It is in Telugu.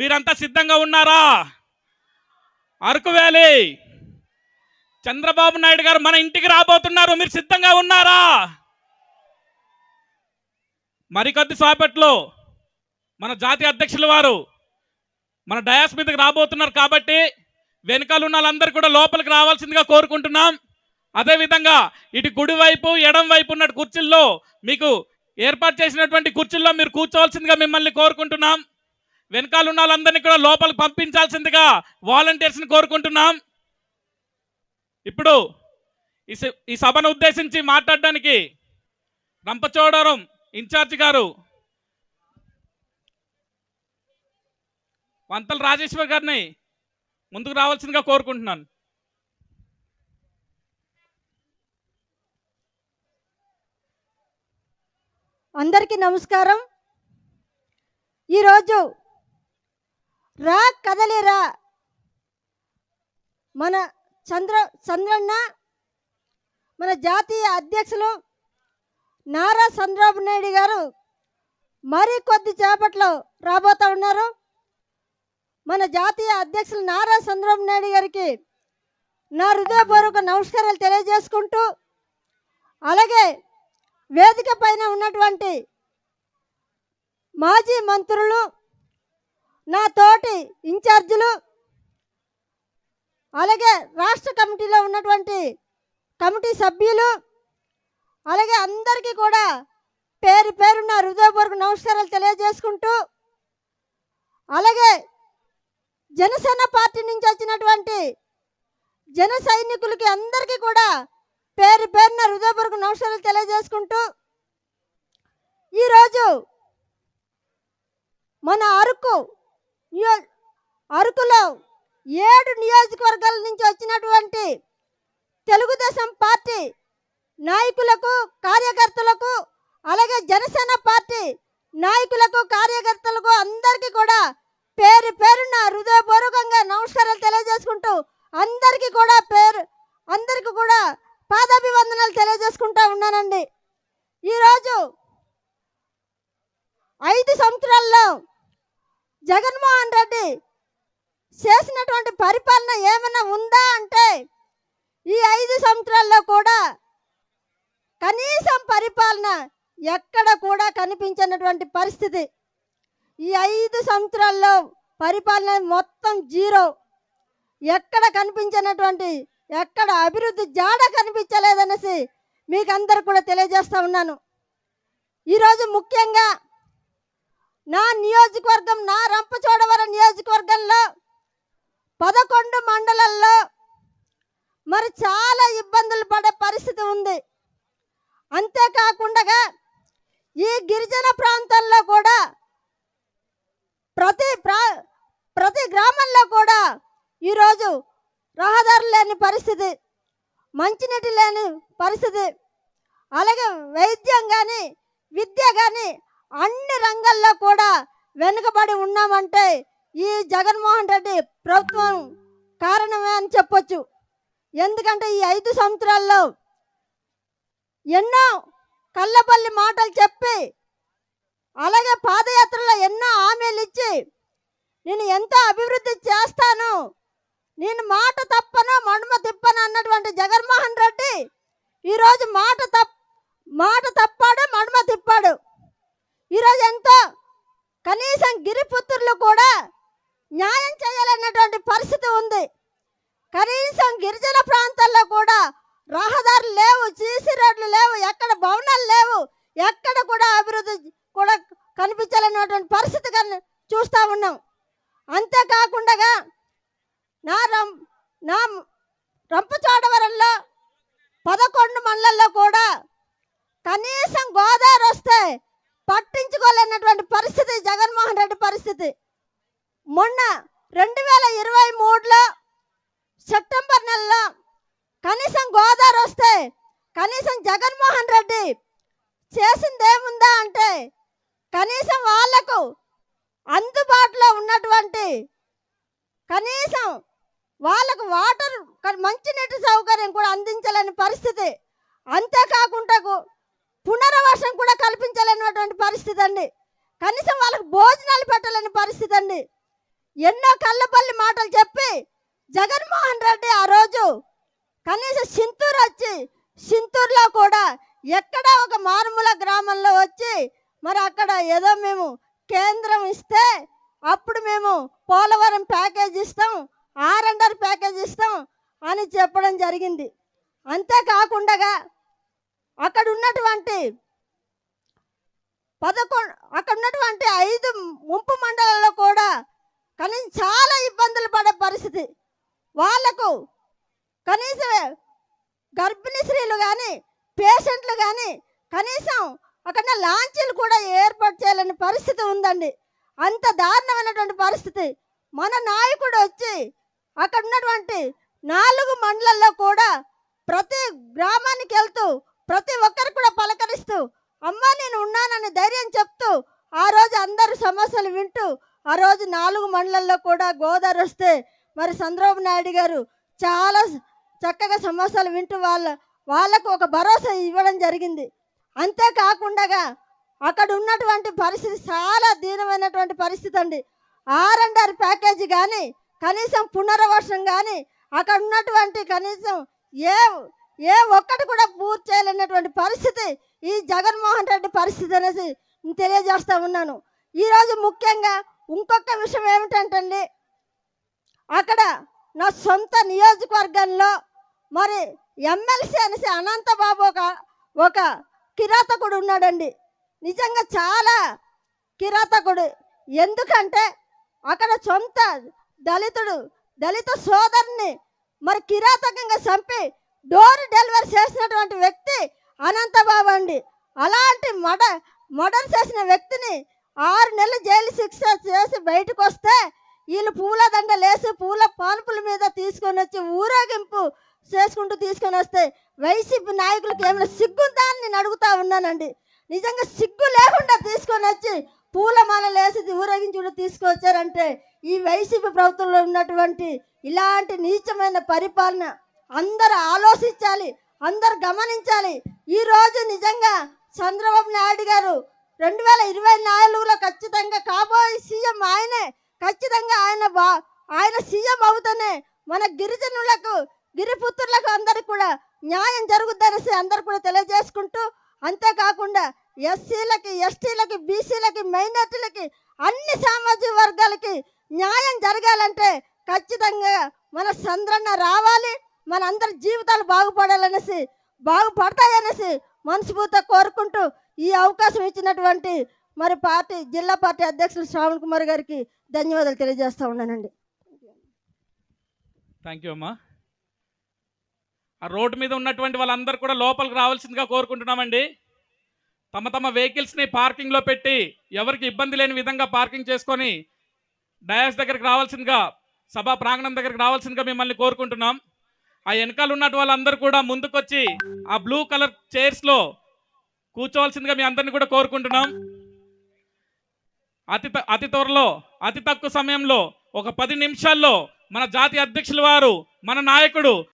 మీరంతా సిద్ధంగా ఉన్నారా? అరకు వ్యాలీ. చంద్రబాబు నాయుడు గారు మన ఇంటికి రాబోతున్నారు. మీరు సిద్ధంగా ఉన్నారా? మరికొద్ది సేపట్లో మన జాతీయ అధ్యక్షుల వారు మన డయాస్ మీదకి రాబోతున్నారు కాబట్టి వెనకాల ఉన్న వాళ్ళందరూ కూడా లోపలికి రావాల్సిందిగా కోరుకుంటున్నాం. అదేవిధంగా ఇటు కుడివైపు ఎడం వైపు ఉన్న కుర్చీల్లో మీకు ఏర్పాటు చేసినటువంటి కుర్చీల్లో మీరు కూర్చోవాల్సిందిగా మిమ్మల్ని కోరుకుంటున్నాం. వెనకాల ఉన్న వాళ్ళందరినీ కూడా లోపలికి పంపించాల్సిందిగా వాలంటీర్స్ని కోరుకుంటున్నాం. ఇప్పుడు ఈ ఈ సభను ఉద్దేశించి మాట్లాడడానికి రంపచోడవరం ఇన్ఛార్జ్ గారు వంతల రాజేశ్వర్ గారిని ముందుకు రావాల్సిందిగా కోరుకుంటున్నాను. అందరికీ నమస్కారం. ఈరోజు రా కదలేరా మన చంద్ర చంద్రన్న మన జాతీయ అధ్యక్షులు నారా చంద్రబాబు నాయుడు గారు మరి కొద్ది చేపట్లో రాబోతా ఉన్నారు. మన జాతీయ అధ్యక్షులు నారా చంద్రబాబు నాయుడు గారికి నా హృదయపూర్వక నమస్కారాలు తెలియజేసుకుంటూ అలాగే వేదిక పైన ఉన్నటువంటి మాజీ మంత్రులు నా తోటి ఇన్ఛార్జీలు అలాగే రాష్ట్ర కమిటీలో ఉన్నటువంటి కమిటీ సభ్యులు అలాగే అందరికీ కూడా పేరు పేరున్న హృదయపూర్వక నమస్కారాలు తెలియజేసుకుంటూ అలాగే జనసేన పార్టీ నుంచి వచ్చినటువంటి జన సైనికులకి అందరికీ కూడా పేరు పేరున హృదయపూర్వక నమస్కారాలు తెలియజేసుకుంటూ ఈరోజు మన అరకు నియో అరకులో ఏడు నియోజకవర్గాల నుంచి వచ్చినటువంటి తెలుగుదేశం పార్టీ నాయకులకు కార్యకర్తలకు అలాగే జనసేన పార్టీ నాయకులకు కార్యకర్తలకు అందరికీ కూడా పేరు పేరున హృదయపూర్వకంగా నమస్కారాలు తెలియజేసుకుంటూ అందరికీ కూడా పేరు అందరికీ కూడా పాదాభివందనాలు తెలియజేసుకుంటా ఉన్నానండి. ఈరోజు ఐదు సంవత్సరాల్లో జగన్మోహన్ రెడ్డి చేసినటువంటి పరిపాలన ఏమైనా ఉందా అంటే ఈ ఐదు సంవత్సరాల్లో కూడా కనీసం పరిపాలన ఎక్కడ కూడా కనిపించినటువంటి పరిస్థితి. ఈ ఐదు సంవత్సరాల్లో పరిపాలన మొత్తం జీరో. ఎక్కడ కనిపించినటువంటి ఎక్కడ అభివృద్ధి జాడ కనిపించలేదనేసి మీకు అందరు కూడా తెలియజేస్తా ఉన్నాను. ఈరోజు ముఖ్యంగా నా నియోజకవర్గం నా రంపచోడవరం నియోజకవర్గంలో పదకొండు మండలాల్లో మరి చాలా ఇబ్బందులు పడే పరిస్థితి ఉంది. అంతేకాకుండా ఈ గిరిజన ప్రాంతంలో కూడా ప్రతి ప్రా ప్రతి గ్రామంలో కూడా ఈరోజు రహదారులు లేని పరిస్థితి మంచినీటి లేని పరిస్థితి. అలాగే వైద్యం కానీ విద్య కానీ అన్ని రంగాల్లో కూడా వెనుకబడి ఉన్నామంటే ఈ జగన్మోహన్ రెడ్డి ప్రభుత్వం కారణమే అని చెప్పొచ్చు. ఎందుకంటే ఈ ఐదు సంవత్సరాల్లో ఎన్నో కళ్ళబల్లి మాటలు చెప్పి అలాగే పాదయాత్రలో ఎన్నో హామీలు ఇచ్చి నేను ఎంతో అభివృద్ధి చేస్తాను నేను మాట తప్పను మడుమ తిప్పను అన్నటువంటి జగన్మోహన్ రెడ్డి ఈరోజు మాట తప్ మాట తప్పాడు మడుమ తిప్పాడు. ఈరోజు ఎంతో కనీసం గిరిపుత్రులు కూడా న్యాయం చేయాలన్నటువంటి పరిస్థితి ఉంది. కనీసం గిరిజన ప్రాంతాల్లో కూడా రహదారులు లేవు జీసీ రోడ్లు లేవు ఎక్కడ భవనాలు లేవు ఎక్కడ కూడా అభివృద్ధి కూడా కనిపించాలన్నటువంటి పరిస్థితి కన్ చూస్తూ ఉన్నాం. అంతేకాకుండా నా రం నా రంపచోడవరంలో పదకొండు మండలాల్లో కూడా కనీసం గోదావరి వస్తే పట్టించుకోలేనటువంటి పరిస్థితి జగన్మోహన్ రెడ్డి పరిస్థితి. మొన్న రెండు వేల ఇరవై మూడులో సెప్టెంబర్ నెలలో కనీసం గోదావరి వస్తే కనీసం జగన్మోహన్ రెడ్డి చేసింది ఏముందా అంటే కనీసం వాళ్ళకు అందుబాటులో ఉన్నటువంటి కనీసం వాళ్ళకు వాటర్ మంచినీటి సౌకర్యం కూడా అందించలేని పరిస్థితి. అంతేకాకుండా పునరావాసం కూడా కల్పించలేనటువంటి పరిస్థితి అండి. కనీసం వాళ్ళకు భోజనాలు పెట్టలేని పరిస్థితి అండి. ఎన్నో కళ్ళపల్లి మాటలు చెప్పి జగన్మోహన్ రెడ్డి ఆ రోజు కనీసం సింతూరు వచ్చి సింతూరులో కూడా ఎక్కడ ఒక మారుమూల గ్రామంలో వచ్చి మరి అక్కడ ఏదో మేము కేంద్రం ఇస్తే అప్పుడు మేము పోలవరం ప్యాకేజ్ ఇస్తాం ఆర్ అండర్ ప్యాకేజ్ ఇస్తాం అని చెప్పడం జరిగింది. అంతేకాకుండా అక్కడ ఉన్నటువంటి పదకొండు అక్కడ ఉన్నటువంటి ఐదు ముంపు మండలాల్లో కూడా కనీసం చాలా ఇబ్బందులు పడే పరిస్థితి. వాళ్ళకు కనీసం గర్భిణీ స్త్రీలు కానీ పేషెంట్లు కానీ కనీసం అక్కడ లాంచీలు కూడా ఏర్పాటు చేయాలని పరిస్థితి ఉందండి. అంత దారుణమైనటువంటి పరిస్థితి. మన నాయకుడు వచ్చి అక్కడ ఉన్నటువంటి నాలుగు మండలాల్లో కూడా ప్రతి గ్రామానికి వెళ్తూ ప్రతి ఒక్కరు కూడా పలకరిస్తూ అమ్మ నేను ఉన్నానని ధైర్యం చెప్తూ ఆ రోజు అందరు సమస్యలు వింటూ ఆ రోజు నాలుగు మండలల్లో కూడా గోదావరి వస్తే మరి చంద్రబాబు నాయుడు గారు చాలా చక్కగా సమస్యలు వింటూ వాళ్ళ వాళ్ళకు ఒక భరోసా ఇవ్వడం జరిగింది. అంతేకాకుండా అక్కడ ఉన్నటువంటి పరిస్థితి చాలా దీనమైనటువంటి పరిస్థితి అండి. ఆర్ అండ్ ఆర్ ప్యాకేజీ కానీ కనీసం పునర్వసం కానీ అక్కడ ఉన్నటువంటి కనీసం ఏ ఏ ఒక్కటి కూడా పూర్తి చేయలేనటువంటి పరిస్థితి ఈ జగన్మోహన్ రెడ్డి పరిస్థితి అనేసి నేను తెలియజేస్తా ఉన్నాను. ఈరోజు ముఖ్యంగా ఇంకొక విషయం ఏమిటంటండి అక్కడ నా సొంత నియోజకవర్గంలో మరి ఎమ్మెల్సీ అనేసి అనంతబాబు ఒక ఒక కిరాతకుడు ఉన్నాడండి. నిజంగా చాలా కిరాతకుడు. ఎందుకంటే అక్కడ సొంత దళితుడు దళిత సోదరుని మరి కిరాతకంగా చంపి డోర్ డెలివరీ చేసినటువంటి వ్యక్తి అనంతబాబు అండి అలాంటి మడ మర్డర్ చేసిన వ్యక్తిని ఆరు నెలలు జైలు శిక్ష చేసి బయటకు వస్తే వీళ్ళు పూల దండలేసి పూల పానుపుల మీద తీసుకొని వచ్చి ఊరేగింపు చేసుకుంటూ తీసుకొని వస్తే వైసీపీ నాయకులకు ఏమైనా సిగ్గుందా అని నేను అడుగుతా ఉన్నానండి. నిజంగా సిగ్గు లేకుండా తీసుకొని వచ్చి పూలమాల లేసి ఊరేగించుకుంటూ తీసుకొచ్చారంటే ఈ వైసీపీ ప్రభుత్వంలో ఉన్నటువంటి ఇలాంటి నీచమైన పరిపాలన అందరూ ఆలోచించాలి అందరు గమనించాలి. ఈ రోజు నిజంగా చంద్రబాబు నాయుడు గారు రెండు వేల ఇరవై నాలుగులో ఖచ్చితంగా కాబోయే సీఎం ఆయనే. ఖచ్చితంగా ఆయన బా ఆయన సీఎం అవుతూనే మన గిరిజనులకు గిరిపుత్రులకు అందరికి కూడా న్యాయం జరుగుద్దనేసి అందరు కూడా తెలియజేసుకుంటూ అంతేకాకుండా ఎస్సీలకి ఎస్టీలకి బీసీలకి మైనార్టీలకి అన్ని సామాజిక వర్గాలకి న్యాయం జరగాలంటే ఖచ్చితంగా మన చంద్రన్న రావాలి. మన అందరి జీవితాలు బాగుపడాలనేసి బాగుపడతాయనేసి మనస్ఫూర్తిగా కోరుకుంటూ ఈ అవకాశం ఇచ్చినటువంటి మరి పార్టీ జిల్లా పార్టీ అధ్యక్షులు శ్రావణ్ కుమార్ గారికి ధన్యవాదాలు తెలియజేస్తా ఉన్నానండి. థ్యాంక్ యూ అమ్మా. ఆ రోడ్డు మీద ఉన్నటువంటి వాళ్ళందరూ కూడా లోపలికి రావాల్సిందిగా కోరుకుంటున్నామండి. తమ తమ వెహికల్స్ని పార్కింగ్లో పెట్టి ఎవరికి ఇబ్బంది లేని విధంగా పార్కింగ్ చేసుకొని డయాస్ దగ్గరికి రావాల్సిందిగా సభా ప్రాంగణం దగ్గరికి రావాల్సిందిగా మిమ్మల్ని కోరుకుంటున్నాం. ఆ వెనకాల ఉన్నట్టు వాళ్ళందరూ కూడా ముందుకొచ్చి ఆ బ్లూ కలర్ చైర్స్లో కూర్చోవలసిందిగా మీ అందరిని కూడా కోరుకుంటున్నాం. అతి త- అతి త్వరలో అతి తక్కువ సమయంలో ఒక పది నిమిషాల్లో మన జాతీయ అధ్యక్షుల వారు మన నాయకుడు